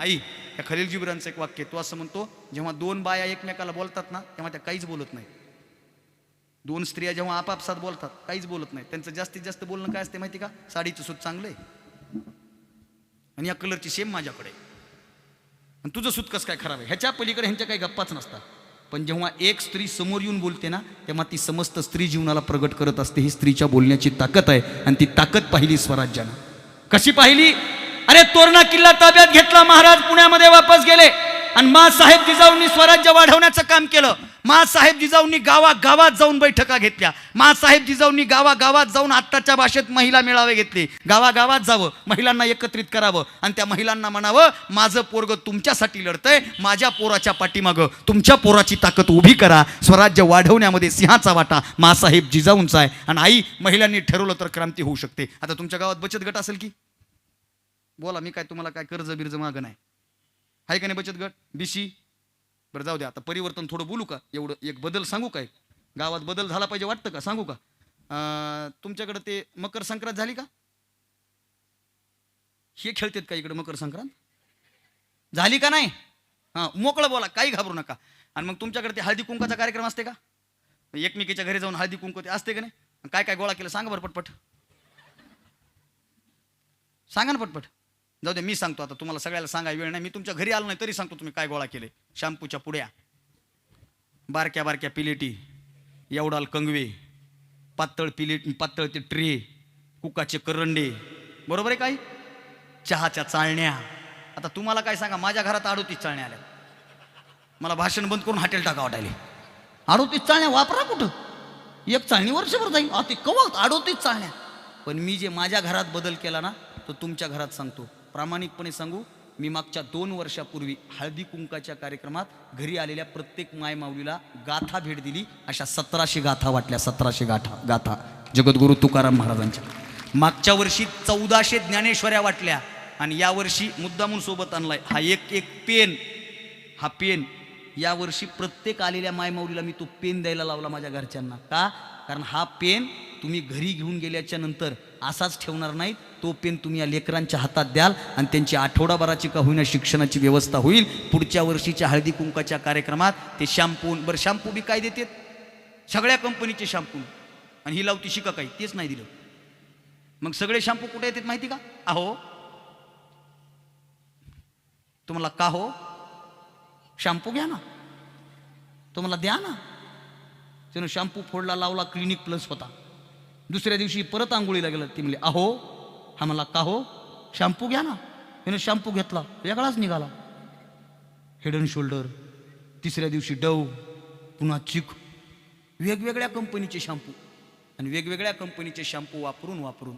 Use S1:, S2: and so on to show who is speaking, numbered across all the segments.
S1: आई या खलील जिब्रांचं एक वाक्य तो असं म्हणतो जेव्हा दोन बाया एकमेकाला बोलतात ना तेव्हा त्या काहीच बोलत नाही. दोन स्त्रिया जेव्हा आपापसात बोलतात काहीच बोलत नाही. त्यांचं जास्तीत जास्त बोलणं काय असते माहिती का? साडीचं सूत चांगलं आहे. आणि या कलरची सेम माझ्याकडे आणि तुझं सूत कसं काय खराब आहे? ह्याच्या पलीकडे ह्यांच्या काही गप्पाच नसतात. पण जेव्हा एक स्त्री समोर येऊन बोलते ना तेव्हा ती समस्त स्त्री जीवनाला प्रगट करत असते. ही स्त्रीच्या बोलण्याची ताकद आहे आणि ती ताकद पाहिली स्वराज्यानं. कशी पाहिली? अरे तोरणा किल्ला ताब्यात घेतला महाराज पुण्यामध्ये वापस गेले. आणि मा साहेब जिजाऊंनी स्वराज्य वाढवण्याचं काम केलं. मा साहेब जिजाऊंनी गावा गावात जाऊन बैठका घेतल्या. मा साहेब जिजाऊंनी गावा गावात जाऊन आत्ताच्या भाषेत महिला मेळावे घेतले. गावागावात जावं महिलांना एकत्रित करावं आणि त्या महिलांना म्हणावं माझं पोरग तुमच्यासाठी लढतंय माझ्या पोराच्या पाठीमागं तुमच्या पोराची ताकद उभी करा. स्वराज्य वाढवण्यामध्ये सिंहाचा वाटा मासाहेब जिजाऊंचा आहे. आणि आई महिलांनी ठरवलं तर क्रांती होऊ शकते. आता तुमच्या गावात बचत गट असेल की? बोला मी काय तुम्हाला काय कर्ज बिर्ज मागं नाही. आहे का नाही बचत गट? बीसी बरं जाऊ द्या आता परिवर्तन थोडं बोलू का? एवढं एक बदल सांगू काय? गावात बदल झाला पाहिजे वाटतं का? सांगू का? तुमच्याकडं ते मकर संक्रांत झाली का? हे खेळतात का इकडे मकर संक्रांत? झाली का नाही? हां मोकळं बोला काही घाबरू नका. आणि मग तुमच्याकडे ते हळदी कुंकाचा कार्यक्रम असते का? एकमेकीच्या घरी जाऊन हळदी कुंकू ते असते का नाही? काय काय गोळा केलं सांगा बरं पटपट. सांगा ना पटपट. जाऊ दे मी सांगतो आता तुम्हाला सगळ्याला सांगायला वेळ नाही. मी तुमच्या घरी आलो नाही तरी सांगतो तुम्ही काय गोळा केले. शॅम्पूच्या पुड्या बारक्या बारक्या पिलेटी एवढाल कंगवे पातळ पिलेट पातळ ते ट्रे कुकाचे करंडे बरोबर आहे काही चहाच्या चाळण्या. आता तुम्हाला काय सांगा माझ्या घरात अडोतीस चाळण्या आल्या. मला भाषण बंद करून हॉटेल टाका वाटायले. अडोतीस चाळण्या वापरा कुठं? एक चाळणी वर्षभर जाईल अति ते कवत अडोतीस चाळण्या. पण मी जे माझ्या घरात बदल केला ना तो तुमच्या घरात सांगतो. प्रामाणिकपणे सांगू मी मागच्या दोन वर्षापूर्वी हळदी कुंकाच्या कार्यक्रमात घरी आलेल्या प्रत्येक मायमाऊलीला गाथा भेट दिली. अशा सतराशे गाथा वाटल्या सतराशे गाथा गाथा. जगद्गुरू तुकाराम महाराजांच्या. मागच्या वर्षी चौदाशे ज्ञानेश्वऱ्या वाटल्या आणि यावर्षी मुद्दामून सोबत आणलाय. हा एक एक पेन हा पेन. यावर्षी प्रत्येक आलेल्या मायमाऊलीला मी तो पेन द्यायला लावला माझ्या घरच्यांना. का? कारण हा पेन तुम्ही घरी घेऊन गेल्याच्यानंतर असाच ठेवणार नाहीत. तो पेन तुम्ही या लेकरांच्या हातात द्याल आणि त्यांची आठवडाभराची का होईना शिक्षणाची व्यवस्था होईल. पुढच्या वर्षीच्या हळदी कुंकाच्या कार्यक्रमात ते शॅम्पू बरं शॅम्पू बी काय देतात? सगळ्या कंपनीचे शॅम्पू. आणि ही लावती शिका काही तेच नाही दिलं. मग सगळे शॅम्पू कुठे येतात माहिती का? अहो. तुम्हाला का हो? शॅम्पू घ्या ना. तुम्हाला द्या ना. त्यानं शॅम्पू फोडला लावला क्लिनिक प्लस होता. दुसऱ्या दिवशी परत आंघोळीला गेलं ती म्हणले अहो हा म्हणला का हो? शॅम्पू घ्या ना. त्यानं शॅम्पू घेतला. वेगळाच निघाला. हेड अँड शोल्डर तिसऱ्या दिवशी डव पुन्हा चिक. वेगवेगळ्या कंपनीचे शॅम्पू. आणि वेगवेगळ्या कंपनीचे शॅम्पू वापरून वापरून.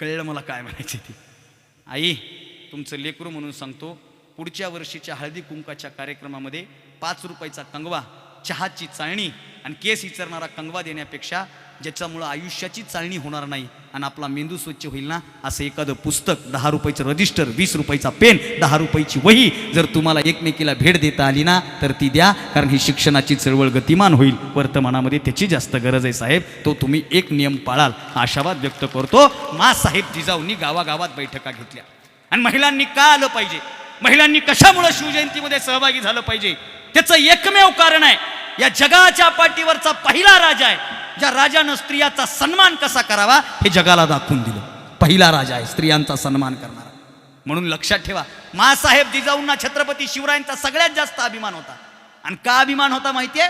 S1: कळलं मला काय म्हणायचे ते? आई तुमचं लेकरू म्हणून सांगतो पुढच्या वर्षीच्या हळदी कुंकाच्या कार्यक्रमामध्ये पाच रुपयाचा कंगवा चहाची चाळणी आणि केस विचारणारा कंगवा देण्यापेक्षा ज्याच्यामुळं आयुष्याची चालणी होणार नाही आणि आपला मेंदू स्वच्छ होईल ना असं एखादं पुस्तक दहा रुपयाचं रजिस्टर वीस रुपयाचा पेन दहा रुपयाची वही जर तुम्हाला एकमेकीला भेट देता आली ना तर ती द्या कारण ही शिक्षणाची चळवळ गतिमान होईल. वर्तमानामध्ये त्याची जास्त गरज आहे साहेब. तो तुम्ही एक नियम पाळाल. आशावाद व्यक्त करतो. मा साहेब जिजाऊंनी गावागावात बैठका घेतल्या. आणि महिलांनी का आलं पाहिजे? महिलांनी कशामुळे शिवजयंतीमध्ये सहभागी झालं पाहिजे? त्याचं एकमेव कारण आहे. या जगाच्या पाठीवरचा पहिला राजा आहे. ज्या राजानं स्त्रियाचा सन्मान कसा करावा हे जगाला दाखवून दिलं. पहिला राजा आहे स्त्रियांचा सन्मान करणारा. म्हणून लक्षात ठेवा मासाहेब जिजाऊंना छत्रपती शिवरायांचा सगळ्यात जास्त अभिमान होता. आणि का अभिमान होता माहितीये?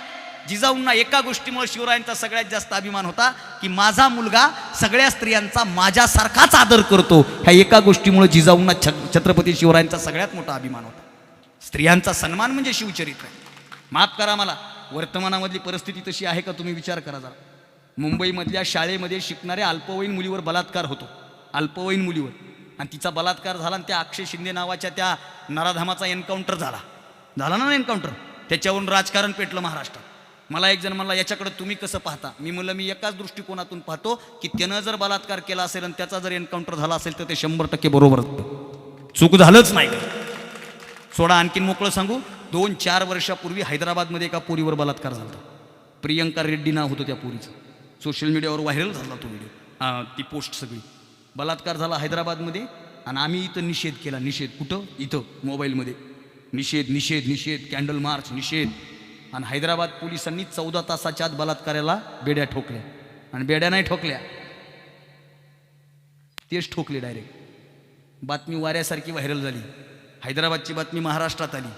S1: जिजाऊंना एका गोष्टीमुळे शिवरायांचा सगळ्यात जास्त अभिमान होता की माझा मुलगा सगळ्या स्त्रियांचा माझ्यासारखाच आदर करतो. ह्या एका गोष्टीमुळे जिजाऊंना छ छत्रपती शिवरायांचा सगळ्यात मोठा अभिमान होता. स्त्रियांचा सन्मान म्हणजे शिवचरित्र आहे. माफ करा मला. वर्तमानामधली परिस्थिती तशी आहे का तुम्ही विचार करा जरा. मुंबईमधल्या शाळेमध्ये शिकणाऱ्या अल्पवयीन मुलीवर बलात्कार होतो. अल्पवयीन मुलीवर. आणि तिचा बलात्कार झाला आणि त्या अक्षय शिंदे नावाच्या त्या नराधामाचा एन्काउंटर झाला. झाला ना एन्काउंटर? त्याच्यावरून राजकारण पेटलं महाराष्ट्रात. मला एक जण म्हणला याच्याकडे तुम्ही कसं पाहता? मी म्हणलं मी एकाच दृष्टिकोनातून पाहतो की त्यानं जर बलात्कार केला असेल आणि त्याचा जर एन्काउंटर झाला असेल तर ते शंभर टक्के बरोबर असतं. चूक झालंच नाही. सोडा आणखीन मोकळं सांगू? दोन चार वर्षापूर्वी हैदराबादमध्ये एका पोरीवर बलात्कार झाला प्रियंका रेड्डी नाव होतं त्या पोरीचं. सोशल मीडियावर व्हायरल झाला तो व्हिडिओ ती पोस्ट सगळी. बलात्कार झाला हैदराबादमध्ये आणि आम्ही इथं निषेध केला. निषेध कुठं? इथं मोबाईलमध्ये. निषेध निषेध निषेध कॅन्डल मार्च निषेध. आणि हैदराबाद पोलिसांनी चौदा तासाच्या आत बलात्काराला बेड्या ठोकल्या. आणि बेड्या नाही ठोकल्या. तेच ठोकले डायरेक्ट बातमी वाऱ्यासारखी व्हायरल झाली. हैदराबादची बातमी महाराष्ट्रात आली.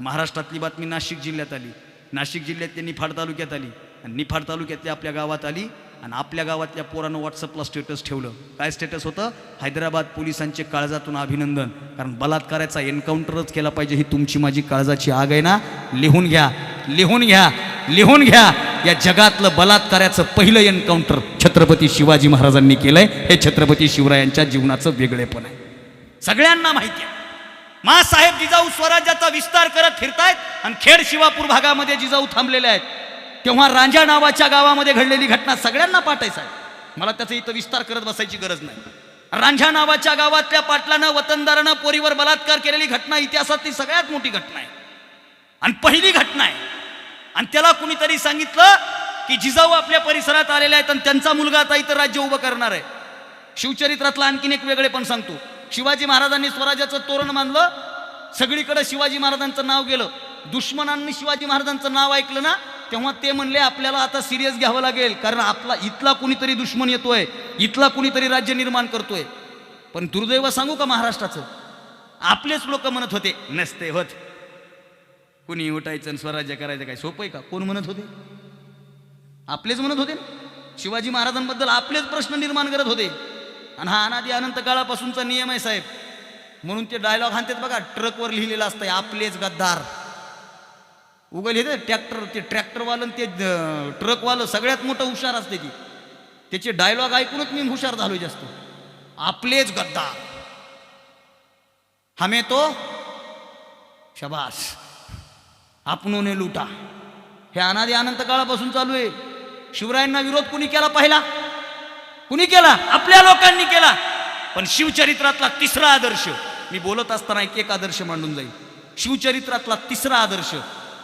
S1: महाराष्ट्रातली बातमी नाशिक जिल्ह्यात आली. नाशिक जिल्ह्यात निफाड तालुक्यात आली. आणि निफाड तालुक्यातली आपल्या गावात आली आणि आपल्या गावातल्या पोरानं व्हॉट्सअपला स्टेटस ठेवलं. काय स्टेटस होतं? हैदराबाद पोलिसांचे काळजातून अभिनंदन. कारण बलात्काराचा एन्काउंटरच केला पाहिजे ही तुमची माझी काळजाची आग आहे ना? लिहून घ्या. लिहून घ्या. लिहून घ्या. या जगातलं बलात्काराचं पहिलं एन्काउंटर छत्रपती शिवाजी महाराजांनी केलंय. हे छत्रपती शिवरायांच्या जीवनाचं वेगळेपण आहे. सगळ्यांना माहिती आहे. मासाहेब जिजाऊ स्वराज्याचा विस्तार करत फिरतायत आणि खेड शिवापूर भागामध्ये जिजाऊ थांबलेले आहेत. तेव्हा रांजा नावाच्या गावामध्ये घडलेली घटना सगळ्यांना पाठायचं आहे. मला त्याचा इथं विस्तार करत बसायची गरज नाही. रांझा नावाच्या गावातल्या पाटलानं वतनदारानं पोरीवर बलात्कार केलेली घटना इतिहासातली सगळ्यात मोठी घटना आहे. आणि पहिली घटना आहे. आणि त्याला कुणीतरी सांगितलं की जिजाऊ आपल्या परिसरात आलेले आहेत आणि त्यांचा मुलगा आता इथं राज्य उभं करणार आहे. शिवचरित्रातलं आणखीन एक वेगळे पण सांगतो. शिवाजी महाराजांनी स्वराज्याचं तोरण मानलं सगळीकडे शिवाजी महाराजांचं नाव गेलं. दुश्मनांनी शिवाजी महाराजांचं नाव ऐकलं ना तेव्हा ते म्हणले आपल्याला आता सिरियस घ्यावं लागेल कारण आपला इथला कुणीतरी दुश्मन येतोय इथला कुणीतरी राज्य निर्माण करतोय. पण दुर्दैव सांगू का महाराष्ट्राचं? आपलेच लोक म्हणत होते नसते होत. कुणी उठायचं आणि स्वराज्य करायचं काय सोपं आहे का? कोण म्हणत होते? आपलेच म्हणत होते शिवाजी महाराजांबद्दल आपलेच प्रश्न निर्माण करत होते. आणि हा अनादी अनंत काळापासूनचा नियम आहे साहेब. म्हणून ते डायलॉग हाणतात बघा ट्रकवर लिहिलेलं असतंय आपलेच गद्दार. उगल हे ट्रॅक्टर ते ट्रॅक्टरवालं ते ट्रकवालं सगळ्यात मोठं हुशार असते ती. त्याचे डायलॉग ऐकूनच मी हुशार झालो जास्त. आपलेच गद्दार. हमें तो शबास. आपणोने लुटा. हे अनादी अनंत काळापासून चालू आहे. शिवरायांना विरोध कुणी केला पाहिला? कुणी केला? आपल्या लोकांनी केला. पण शिवचरित्रातला तिसरा आदर्श मी बोलत असताना एक एक आदर्श मांडून जाईल शिवचरित्रातला तिसरा आदर्श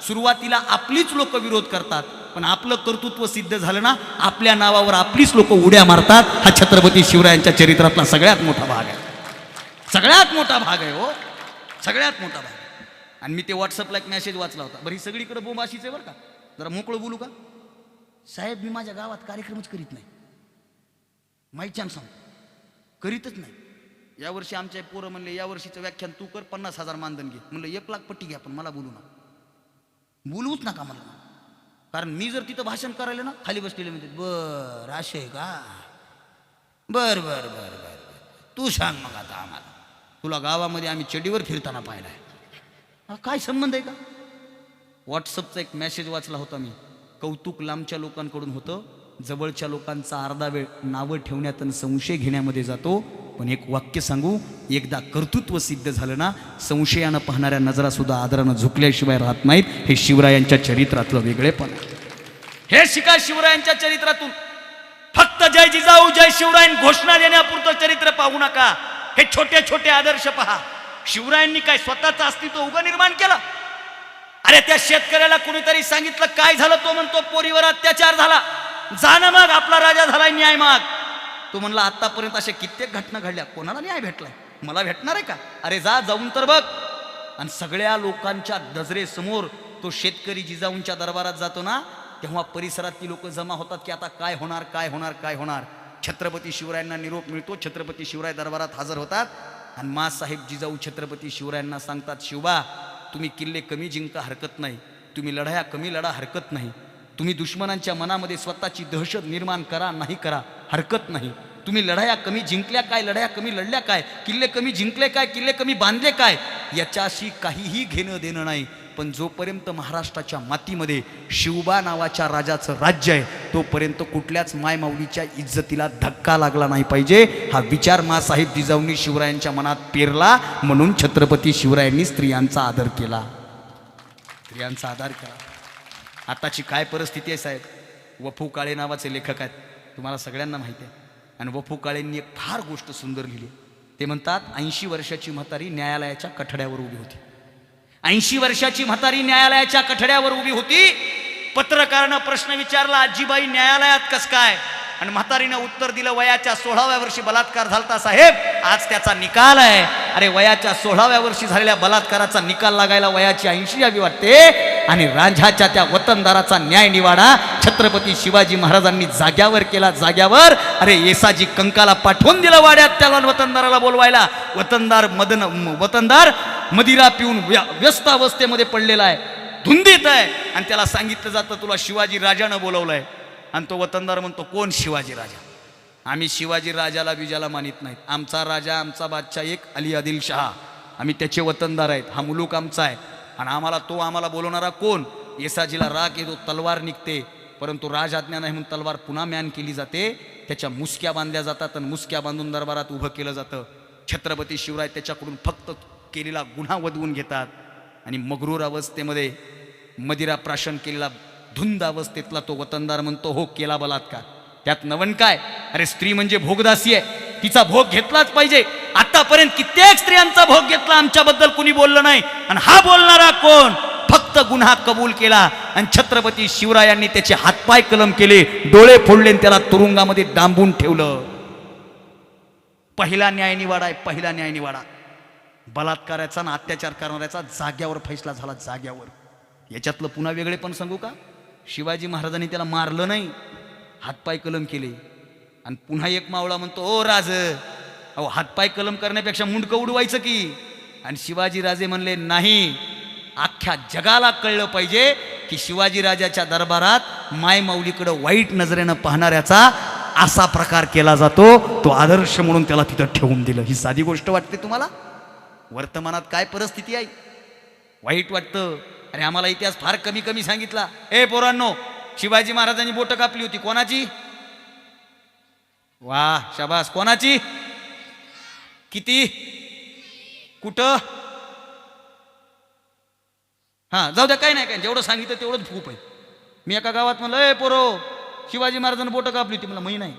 S1: सुरुवातीला आपलीच लोक विरोध करतात पण आपलं कर्तृत्व सिद्ध झालं ना आपल्या नावावर आपलीच लोक उड्या मारतात. हा छत्रपती शिवरायांच्या चरित्रातला सगळ्यात मोठा भाग आहे. सगळ्यात मोठा भाग आहे हो. सगळ्यात मोठा भाग आणि मी ते व्हॉट्सअपला एक मेसेज वाचला होता. बरं ही सगळीकडे बोंबाशीच आहे बरं का? जरा मोकळं बोलू का? साहेब मी माझ्या गावात कार्यक्रमच करीत नाही. माहीत सांग करीतच नाही. यावर्षी आमच्या पोरं म्हणले यावर्षीचं व्याख्यान तू कर पन्नास हजार मानधन घे. म्हणलं एक लाख पट्टी घ्या पण मला बोलू ना बोलवूच नका मला. कारण मी जर तिथं भाषण करायला ना खाली बसलेले म्हणते बर असे आहे का? बर बर बर बर बर. तू सांग मग आता आम्हाला. तुला गावामध्ये आम्ही चडीवर फिरताना पाहिलाय. काय संबंध आहे का? व्हॉट्सअपचा एक मेसेज वाचला होता मी. कौतुक लांबच्या लोकांकडून होतं. जवळच्या लोकांचा अर्धा वेळ नावं ठेवण्यात आणि संशय घेण्यामध्ये जातो. पण एक वाक्य सांगू एकदा कर्तृत्व सिद्ध झालं ना संशयानं पाहणाऱ्या नजरासुद्धा आदरानं झुकल्याशिवाय राहत नाहीत. हे शिवरायांच्या चरित्रातलं वेगळेपण हे शिका शिवरायांच्या चरित्रातून. फक्त जय जिजाऊ जय शिवरायन घोषणा देण्यापुरतं चरित्र पाहू नका. हे छोटे छोटे आदर्श पहा. शिवरायांनी काय स्वतःचं अस्तित्व उभं निर्माण केलं? अरे त्या शेतकऱ्याला कुणीतरी सांगितलं काय झालं? तो म्हणतो पोरीवर अत्याचार झाला. जा ना मग आपला राजा झालाय न्याय माग. तो म्हणला आतापर्यंत अशा कित्येक घटना घडल्या. कोणाला न्याय भेटलाय? मला भेटणार आहे का? अरे जा जाऊन तर बघ. आणि सगळ्या लोकांच्या नजरेसमोर तो शेतकरी जिजाऊंच्या दरबारात जातो ना तेव्हा परिसरातली लोक जमा होतात की आता काय होणार काय होणार काय होणार? छत्रपती शिवरायांना निरोप मिळतो छत्रपती शिवराय दरबारात हजर होतात. आणि मासाहेब जिजाऊ छत्रपती शिवरायांना सांगतात शिवबा तुम्ही किल्ले कमी जिंका हरकत नाही. तुम्ही लढाया कमी लढा हरकत नाही. तुम्ही दुश्मनांच्या मनामध्ये स्वतःची दहशत निर्माण करा नाही करा हरकत नाही. तुम्ही लढाया कमी जिंकल्या काय लढाया कमी लढल्या काय किल्ले कमी जिंकले काय किल्ले कमी बांधले काय याच्याशी काहीही घेणं देणं नाही. पण जोपर्यंत महाराष्ट्राच्या मातीमध्ये शिवबा नावाच्या राजाचं राज्य आहे तोपर्यंत कुठल्याच मायमाऊलीच्या इज्जतीला धक्का लागला नाही पाहिजे. हा विचार मासाहेब जिजाऊंनी शिवरायांच्या मनात पेरला म्हणून छत्रपती शिवरायांनी स्त्रियांचा आदर केला. स्त्रियांचा आदर केला. आताची काय परिस्थिती आहे साहेब? वफू काळे नावाचे लेखक आहेत. तुम्हाला सगळ्यांना माहिती आहे. आणि वफू काळेंनी एक फार गोष्ट सुंदर लिहिली. ते म्हणतात ऐंशी वर्षाची म्हातारी न्यायालयाच्या कठड्यावर उभी होती. ऐंशी वर्षाची म्हातारी न्यायालयाच्या कठड्यावर उभी होती? पत्रकारानं प्रश्न विचारला आजीबाई न्यायालयात कस काय? आणि म्हातारीनं उत्तर दिलं वयाच्या सोळाव्या वर्षी बलात्कार झालता साहेब. आज त्याचा निकाल आहे. अरे वयाच्या सोळाव्या वर्षी झालेल्या बलात्काराचा निकाल लागायला वयाची ऐंशी यावी वाटते. आणि रांझाच्या त्या वतनदाराचा न्याय निवाडा छत्रपती शिवाजी महाराजांनी जाग्यावर केला जाग्यावर. अरे येसाजी कंकाला पाठवून दिलं वाड्यात त्याला वतनदाराला बोलवायला. वतनदार मदन वतनदार मदिरा पिऊन व्यस्त अवस्थेमध्ये पडलेला आहे. धुंदीत आहे. आणि त्याला सांगितलं जातं तुला शिवाजी राजानं बोलवलंय. आणि तो वतनदार म्हणतो कोण शिवाजी राजा? आम्ही शिवाजी राजाला बिजाला मानित नाहीत. आमचा राजा आमचा बादशाह एक अली आदिल शहा. आम्ही त्याचे वतनदार आहेत. हा मुलूक आमचा आहे. आणि आम्हाला तो आम्हाला बोलवणारा कोण? येसाजीला राग येतो तलवार निघते. परंतु राजाज्ञा नाही म्हणून तलवार पुन्हा मॅन केली जाते. त्याच्या मुसक्या बांधल्या जातात आणि मुसक्या बांधून दरबारात उभं केलं जातं. छत्रपती शिवराय त्याच्याकडून फक्त केलेला गुन्हा वधवून घेतात. आणि मगरूर अवस्थेमध्ये मदिरा प्राशन केलेला धुंद अवस्थेतला तो वतनदार म्हणतो हो केला बलात्कार. त्यात नवन काय? अरे स्त्री म्हणजे भोगदासी आहे. तिचा भोग घेतलाच पाहिजे. आतापर्यंत कित्येक स्त्रियांचा भोग घेतला आमच्याबद्दल कुणी बोललं नाही. आणि हा बोलणारा कोण? फक्त गुन्हा कबूल केला आणि छत्रपती शिवरायांनी त्याचे हातपाय कलम केले डोळे फोडले आणि त्याला तुरुंगामध्ये डांबून ठेवलं. पहिला न्यायनिवाडा आहे पहिला न्यायनिवाडा बलात्काराचा आणि अत्याचार करणाऱ्याचा जाग्यावर फैसला झाला जाग्यावर. याच्यातलं पुन्हा वेगळे पण सांगू का? शिवाजी महाराजांनी त्याला मारलं नाही. हातपाय कलम केले. आणि पुन्हा एक मावळा म्हणतो ओ राज अहो हातपाय कलम करण्यापेक्षा मुंडकं उडवायचं की? आणि शिवाजी राजे म्हणले नाही अख्ख्या जगाला कळलं पाहिजे की शिवाजी राजाच्या दरबारात माय माऊलीकडं वाईट नजरेनं पाहणाऱ्याचा असा प्रकार केला जातो तो आदर्श म्हणून त्याला तिथं ठेवून दिलं. ही साधी गोष्ट वाटते तुम्हाला? वर्तमानात काय परिस्थिती आहे? वाईट वाटतं. अरे आम्हाला इतिहास फार कमी कमी सांगितला. ए पोरांनो शिवाजी महाराजांनी बोटं कापली होती. कोणाची? वा शाबास. कोणाची? किती? कुठं? हा जाऊ द्या काही नाही काय जेवढं सांगितलं तेवढंच खूप आहे मी एका गावात म्हणलं ए पोरो शिवाजी महाराजांनी बोटं कापली होती. मला माही नाही.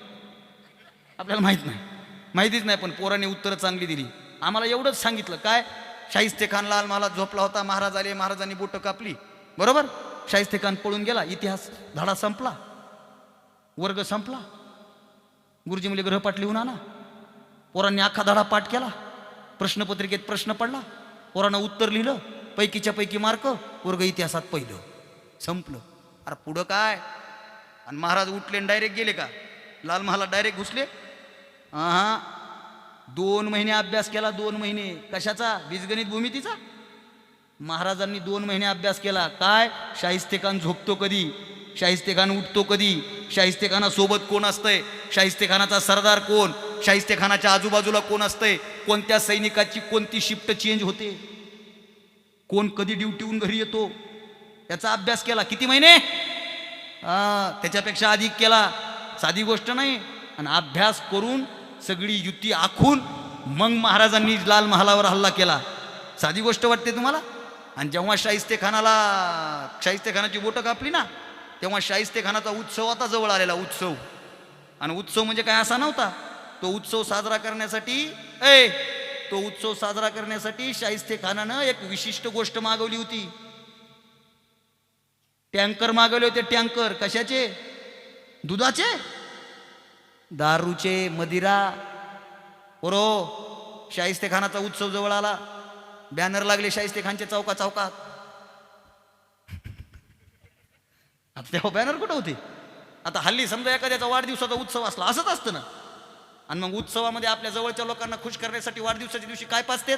S1: आपल्याला माहीत नाही. माहितीच नाही पण पोराने उत्तरं चांगली दिली. आम्हाला एवढंच सांगितलं. काय? शाहिस्ते खान लाल मला झोपला होता महाराज आले महाराजांनी बोटं कापली. बरोबर? शाहिस्ते खान पळून गेला इतिहास धडा संपला. वर्ग संपला. गुरुजी मुले ग्रहपाठ लिहून आणा. पोरांनी अख्खा धडा पाठ केला. प्रश्नपत्रिकेत प्रश्न पडला. पोरांना उत्तर लिहिलं पैकीच्या पैकी मार्क वर्ग इतिहासात पहिलं. संपलं. अरे पुढं काय? आणि महाराज उठले डायरेक्ट गेले का? लाल महाला डायरेक्ट घुसले. हा दोन महिने अभ्यास केला दोन महिने. कशाचा? बीजगणित भूमितीचा? महाराजांनी दोन महिने अभ्यास केला. काय? शाहिस्ते खान झोपतो कधी? शाहिस्ते खान उठतो कधी? शाहिस्ते खानासोबत कोण असतंय? शाहिस्ते खानाचा सरदार कोण? शाहिस्ते खानाच्या आजूबाजूला कोण असतंय? कोणत्या सैनिकाची कोणती शिफ्ट चेंज होते? कोण कधी ड्युटीहून घरी येतो? त्याचा अभ्यास केला. किती महिने? त्याच्यापेक्षा अधिक केला. साधी गोष्ट नाही. आणि अभ्यास करून सगळी युती आखून मग महाराजांनी लाल महालावर हल्ला केला. साधी गोष्ट वाटते तुम्हाला? आणि जेव्हा शाहिस्ते खानाला शाहिस्ते खानाची बोटं कापली ना तेव्हा शाहिस्ते खानाचा उत्सव आता जवळ आलेला उत्सव. आणि उत्सव म्हणजे काय असा नव्हता. तो उत्सव साजरा करण्यासाठी ए तो उत्सव साजरा करण्यासाठी शाहिस्ते खानानं एक विशिष्ट गोष्ट मागवली होती. टँकर मागवले होते टँकर. कशाचे? दुधाचे? दारूचे मदिरा ओरो शाहिस्ते खानाचा उत्सव जवळ आला. बॅनर लागले शाहिस्ते खानचे चौका चौकात. आता तेव्हा बॅनर कुठं होते? आता हल्ली समजा एखाद्याचा वाढदिवसाचा उत्सव असला असंच असतं ना. आणि मग उत्सवामध्ये आपल्या जवळच्या लोकांना खुश करण्यासाठी वाढदिवसाच्या दिवशी काय पाचतेत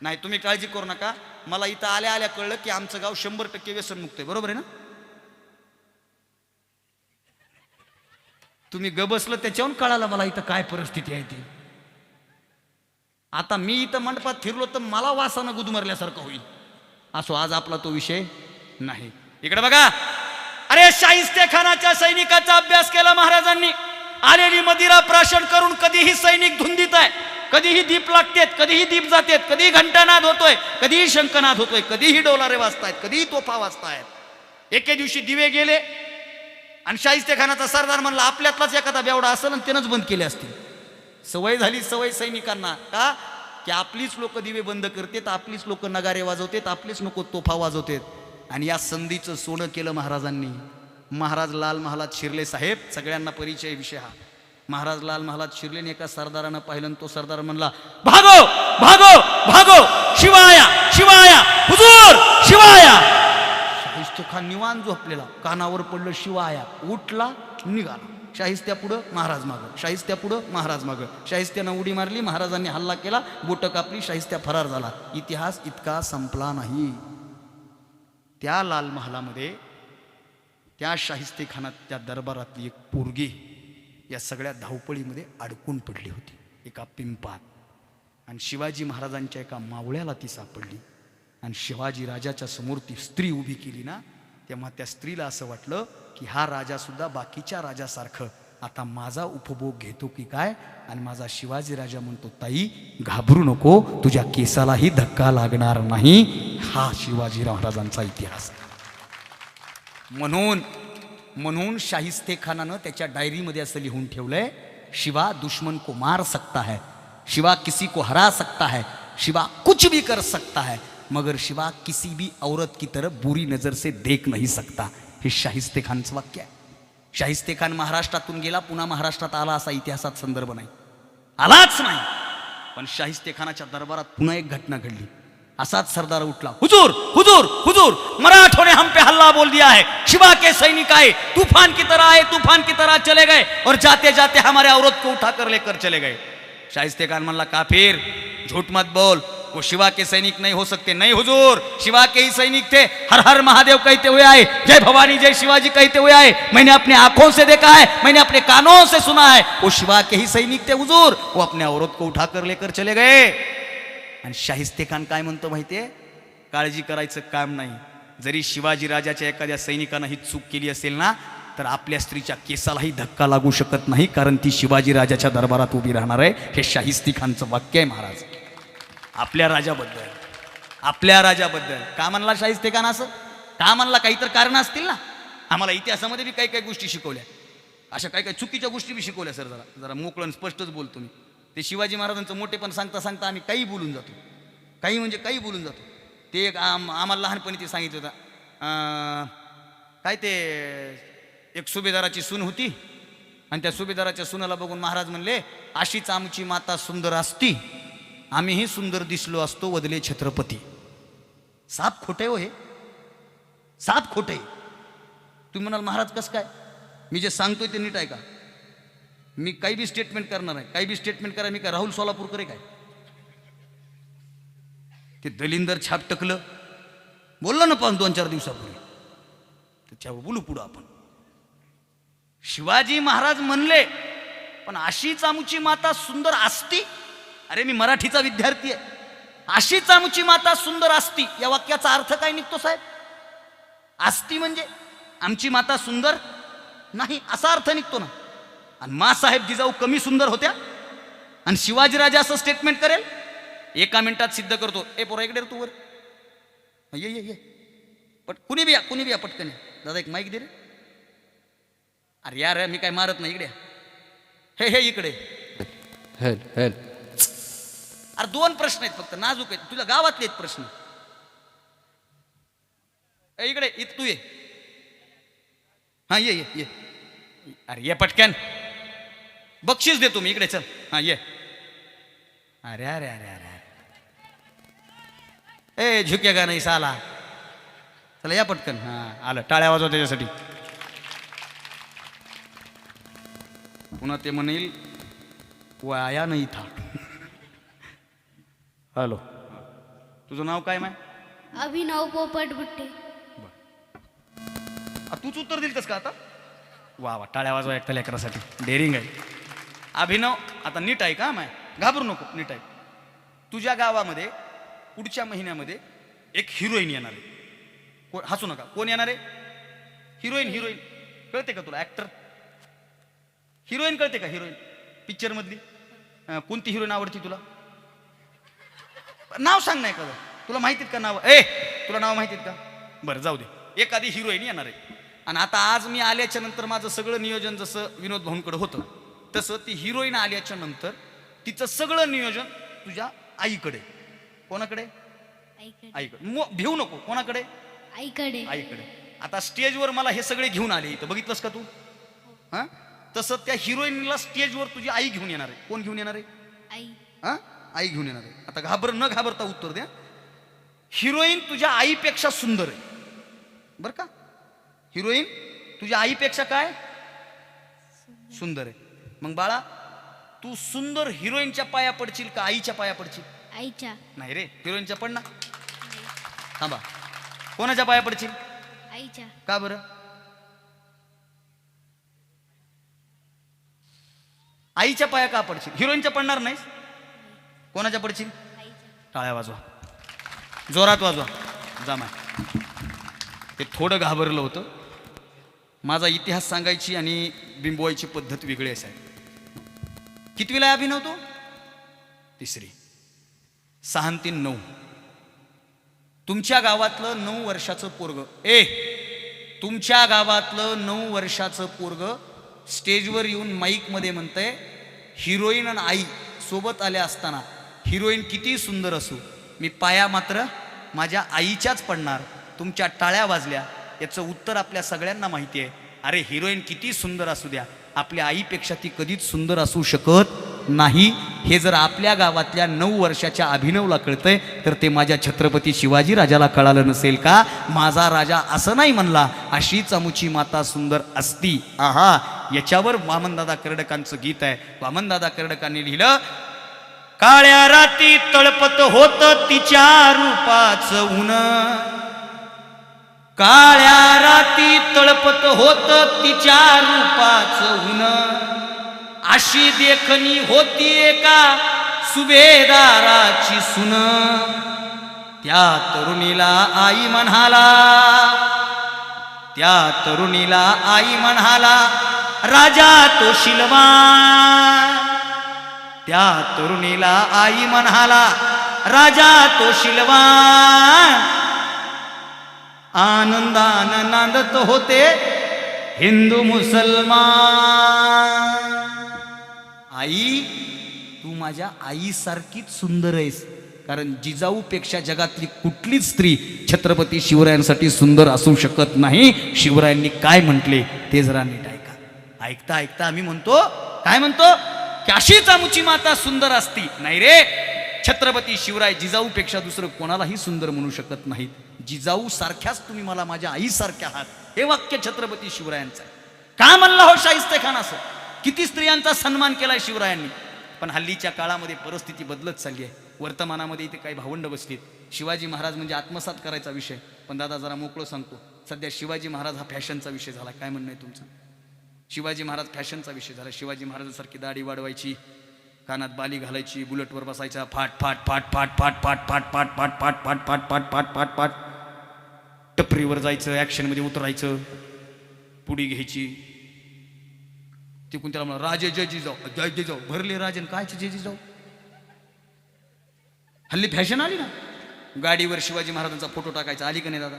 S1: नाही तुम्ही काळजी करू नका. मला इथं आल्या आल्या कळलं की आमचं गाव शंभर टक्के व्यसनमुक्त आहे. बरोबर आहे ना? तुम्ही गबसलं त्याच्यावरून त्याच्याहून कळालं मला इथं काय परिस्थिती आहे ती. आता मी इथं मंडपात फिरलो तर मला वासानं गुदमरल्यासारखं होईल. असो आज आपला तो विषय नाही. इकडे बघा. अरे शाहिस्ते खानाच्या सैनिकाचा अभ्यास केला महाराजांनी. आलेली मदिरा प्राशन करून कधीही सैनिक धुंदीत आहे. कधीही दीप लागतेत कधीही दीप जातेत कधीही घंटानाद होतोय कधीही शंखनाद होतोय कधीही डोलारे वाजतायत कधीही तोफा वाजतायत. एके दिवशी दिवे गेले आणि शाहिस्ते खानाचा सरदार म्हणला आपल्यातलाच एखादा बेवडा असेल आणि त्यानंच बंद केले असतील. सवय झाली सवय सैनिकांना. का? की आपलीच लोक दिवे बंद करतेत आपलीच लोक नगारे वाजवतेत आपलीच लोक तोफा वाजवतेत. आणि या संधीचं सोनं केलं महाराजांनी. महाराज लाल महालात शिरले. साहेब सगळ्यांना परिचय विषय हा. महाराज लाल महालात शिरलेने एका सरदारानं पाहिलं तो सरदार म्हणला भागो भागो भागो शिवाया शिवाया शाहिस्ते निवान झोपलेला. कानावर पडलं शिवाया. उठला निघाला. शाहिस्त्या पुढं महाराज मागं. शाहिस्त्या पुढं महाराज मागं. शाहिस्त्यानं उडी मारली महाराजांनी हल्ला केला बोटं कापली शाहिस्त्या फरार झाला. इतिहास इतका संपला नाही. त्या लाल महालामध्ये त्या शाहिस्ते खानात त्या दरबारातली एक पोरगी या सगळ्या धावपळीमध्ये अडकून पडली होती. एका पिंपात. आणि शिवाजी महाराजांच्या एका मावळ्याला ती सापडली. आणि शिवाजी राजाच्या समोर ती स्त्री उभी केली ना तेव्हा त्या स्त्रीला असं वाटलं की हा राजा सुद्धा बाकीच्या राजासारखं. आता माझा उपभोग घेतो की काय? आणि माझा शिवाजी राजा म्हणतो ताई घाबरू नको तुझ्या केसालाही धक्का लागणार नाही. हा शिवाजी महाराजांचा इतिहास. म्हणून म्हणून शाहिस्ते खानानं त्याच्या डायरीमध्ये असं लिहून ठेवलंय शिवा दुश्मन को मार सकता है शिवा किसी को हरा सकता है शिवा कुछ भी कर सकता है मगर शिवा किसी भी औरत की तरफ बुरी नजर से देख नहीं सकता। हे शाहिस्ते खानचं वाक्य आहे शाहिस्ते खान महाराष्ट्रातून गेला पुन्हा महाराष्ट्रात आला असा इतिहासात संदर्भ नाही. आलाच नाही. पण शाहिस्ते खानाच्या दरबारात पुन्हा एक घटना घडली. असाच सरदार उठला हुजूर हुजूर हुजूर मराठों ने हम पे हल्ला बोल दिया है. शिवा के सैनिक आए तूफान की तरह आए तूफान की तरह चले गए और जाते जाते हमारे औरत को उठा कर लेकर चले गए. शाहिस्ते खान म्हणला काफिर झूठ मत बोल वो शिवा के सैनिक नहीं हो सकते। नहीं हुजूर शिवा के ही सैनिक थे। हर हर महादेव कहते हुए आए जय भवानी जय शिवाजी कहते हुए आए। मैंने अपने आंखों से देखा है मैंने अपने कानों से सुना है। वो शिवा के ही सैनिक थे हुजूर वो अपने औरत को उठाकर लेकर चले गए। आणि शाहिस्ते खान काय म्हणतो माहितीये काळजी करायचं काम नाही। जरी शिवाजी राजाच्या एखाद्या सैनिकानं ही चूक केली असेल ना तर आपल्या स्त्रीच्या केसालाही धक्का लागू शकत नाही कारण ती शिवाजी राजाच्या दरबारात उभी राहणार आहे. हे शाहिस्ती खानचं वाक्य आहे महाराज. आपल्या राजाबद्दल. आपल्या राजाबद्दल. का म्हणला शाहिस्ते ना असं? का म्हणला काही तर कारण असतील ना? आम्हाला इतिहासामध्ये बी काही काही गोष्टी शिकवल्या. अशा काही काही चुकीच्या गोष्टी बी शिकवल्या सर जरा. जरा मोकळं स्पष्टच बोलतो मी. ते शिवाजी महाराजांचं मोठेपण सांगता सांगता आम्ही काही बोलून जातो. काही म्हणजे काही बोलून जातो. ते एक आम आम्हाला लहानपणी ते सांगितलं होतं. काय ते एक सुभेदाराची सून होती. आणि त्या सुभेदाराच्या सुनाला बघून महाराज म्हणले अशीच आमची माता सुंदर असती. आम्हीही सुंदर दिसलो असतो वदले छत्रपती. साप खोटे हो हे. साप खोटे. तुम्ही म्हणाल महाराज कसं काय? मी जे सांगतोय ते नीट आहे का मी काही बी स्टेटमेंट करणार आहे. काही बी स्टेटमेंट करा मी काय राहुल सोलापूरकर आहे काय? ते दलिंदर छाप टकलं. बोललं ना पण दोन चार दिवसापूर्वी. त्याच्यावर बोलू पुढं आपण. शिवाजी महाराज म्हणले पण अशीच आमची माता सुंदर असती अरे मी मराठीचा विद्यार्थी आहे. अशीच आमची माता सुंदर असती या वाक्याचा अर्थ काय निघतो साहेब? असती म्हणजे आमची माता सुंदर नाही असा अर्थ निघतो ना. आणि मा साहेब जिजाऊ कमी सुंदर होत्या. आणि शिवाजीराजा असं स्टेटमेंट करेल एका मिनिटात सिद्ध करतो. ए पोरा इकडे रे तू वर. ये ये ये. पट कुणी बी या कुणी बी या पटकन दादा एक माईक दे रे. अरे यार मी काय मारत नाही इकडे हे हे इकडे.
S2: हेल हेल
S1: अरे दोन प्रश्न आहेत फक्त नाजूक आहेत. तुझ्या गावातले आहेत प्रश्न. ए, इकडे इत तू ये. हा ये ये ये. अरे ये पटकन. बक्षीस देतो मी इकडे चल. हा ये. अरे अरे अरे अरे अरे. ए झुकेगा नाही साला? चला या पटकन. हा आलं. टाळ्या वाजव त्याच्यासाठी. पुन्हा ते म्हणेल वाया नाही था हॅलो. तुझं नाव काय माय?
S3: अभिनव पोपट बुट्टे
S1: आ, तूच उत्तर दिलतस का आता? वा वा टाळ्या वाजवा एकट्या लेकरासाठी. डेअरिंग आहे. अभिनव आता नीट आहे का माय? घाबरू नको नीट आहे. तुझ्या गावामध्ये पुढच्या महिन्यामध्ये एक हिरोईन येणार आहे. को- हसू नका. कोण येणार आहे? Heroine heroine. कळते का तुला ऍक्टर हिरोईन कळते का हिरोईन? पिक्चर मधली अं, कोणती हिरोईन आवडती तुला? नाव सांग नाही का तुला माहितीत का नाव? ए तुला नाव माहितीत का? बरं जाऊ दे. एखादी हिरोईन येणार आहे. आणि आता आज मी आल्याच्यानंतर माझं सगळं नियोजन जसं विनोद भाऊंकडे होतं तसं ती हिरोईन आल्याच्यानंतर तिचं सगळं नियोजन तुझ्या आईकडे. कोणाकडे?
S3: आईकडे.
S1: भिवू नको. कोणाकडे?
S3: आईकडे.
S1: आईकडे. आता स्टेजवर मला हे सगळे घेऊन आले इथं. बघितलंस का तू? हा? तसं त्या हिरोईनला स्टेजवर तुझी आई घेऊन येणार आहे. कोण घेऊन येणार आहे?
S3: आई.
S1: हा? आई घेऊन येणार आहे. आता घाबर न घाबरता उत्तर द्या. हिरोईन तुझ्या आईपेक्षा सुंदर आहे. बर का? हिरोईन तुझ्या आईपेक्षा काय? सुंदर आहे. मग बाळा तू सुंदर हिरोईनच्या पाया पडशील का आईच्या पाया पडशील?
S3: आईच्या.
S1: नाही रे हिरोईनच्या पड ना. थांबा. कोणाच्या पाया पडशील?
S3: आईच्या.
S1: का बरं? आईच्या पाया का पडशील? हिरोईनच्या पडणार नाहीस? कोणाच्या पडशील? टाळ्या वाजवा. जोरात वाजवा. जा माय. ते थोडं घाबरलं होतं. माझा इतिहास सांगायची आणि बिंबवायची पद्धत वेगळी असाय कितवीला अभिनव तो? तिसरी. सहा आणि तीन नऊ. तुमच्या गावातलं नऊ वर्षाचं पोरग. ए तुमच्या गावातलं नऊ वर्षाचं पोरग स्टेजवर येऊन माईकमध्ये म्हणतंय हिरोईन आणि आई सोबत आल्या असताना हिरोईन किती सुंदर असू. मी पाया मात्र माझ्या आईच्याच पडणार. तुमच्या टाळ्या वाजल्या. याचं उत्तर आपल्या सगळ्यांना माहिती आहे. अरे हिरोईन किती सुंदर असू द्या. आपल्या आईपेक्षा ती कधीच सुंदर असू शकत नाही. हे जर आपल्या गावातल्या नऊ वर्षाच्या अभिनवला कळतंय तर ते माझ्या छत्रपती शिवाजी राजाला कळालं नसेल का? माझा राजा असं नाही म्हणला अशीच अमुची माता सुंदर असती. आहा याच्यावर वामनदादा कर्डकांचं गीत आहे. वामनदादा कर्डकांनी लिहिलं काळ्या राती तळपत होत तिच्या रूपाच ऊन. काळ्या राती तळपत होत तिच्या रूपाच ऊन. अशी देखणी होती एका सुभेदाराची सुन. त्या तरुणीला आई म्हणाला त्या तरुणीला आई म्हणाला राजा तो शिलवान. त्या तरुणीला आई म्हणाला राजा तो शिलवान. आनंदान नांदत होते हिंदू मुसलमान. आई तू माझ्या आईसारखीच सुंदर आहेस कारण जिजाऊपेक्षा जगातली कुठलीच स्त्री छत्रपती शिवरायांसाठी सुंदर असू शकत नाही. शिवरायांनी काय म्हटले ते जरा नीट ऐका. ऐकता ऐकता आम्ही म्हणतो काय म्हणतो? की अशीच माता सुंदर असती. नाही रे. छत्रपती शिवराय जिजाऊपेक्षा दुसरं कोणालाही सुंदर म्हणू शकत नाहीत. जिजाऊ सारख्याच तुम्ही मला माझ्या आईसारख्या आहात. हे वाक्य छत्रपती शिवरायांचं का म्हणला हो शाहिस्ते खान असं? किती स्त्रियांचा सन्मान केलाय शिवरायांनी. पण हल्लीच्या काळामध्ये परिस्थिती बदलत चालली आहे. वर्तमानामध्ये इथे काही भावंड बसलीत. शिवाजी महाराज म्हणजे आत्मसात करायचा विषय. पण दादा जरा मोकळं सांगतो. सध्या शिवाजी महाराज हा फॅशनचा विषय झाला. काय म्हणणं आहे तुमचं? शिवाजी महाराज फॅशनचा विषय झाला शिवाजी महाराजांसारखी दाढी वाढवायची कानात बाली घालायची बुलेटवर बसायचा फाट फाट फाट फाट फाट फाट फाट फाट फाट फाट फाट फाट फाट फाट फाट फाट टपरीवर जायचं ॲक्शनमध्ये उतरायचं पुडी घ्यायची तिकून त्याला म्हणा राजे जय जाऊ जय जाऊ भरले राजन कायचे जय जाऊ हल्ली फॅशन आली ना गाडीवर शिवाजी महाराजांचा फोटो टाकायचा आली का नाही दादा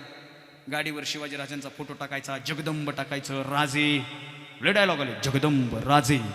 S1: गाडीवर शिवाजी राजांचा फोटो टाकायचा जगदंब टाकायचं राजे એટલે ડાયલોગ અલી જગદંબ રાજી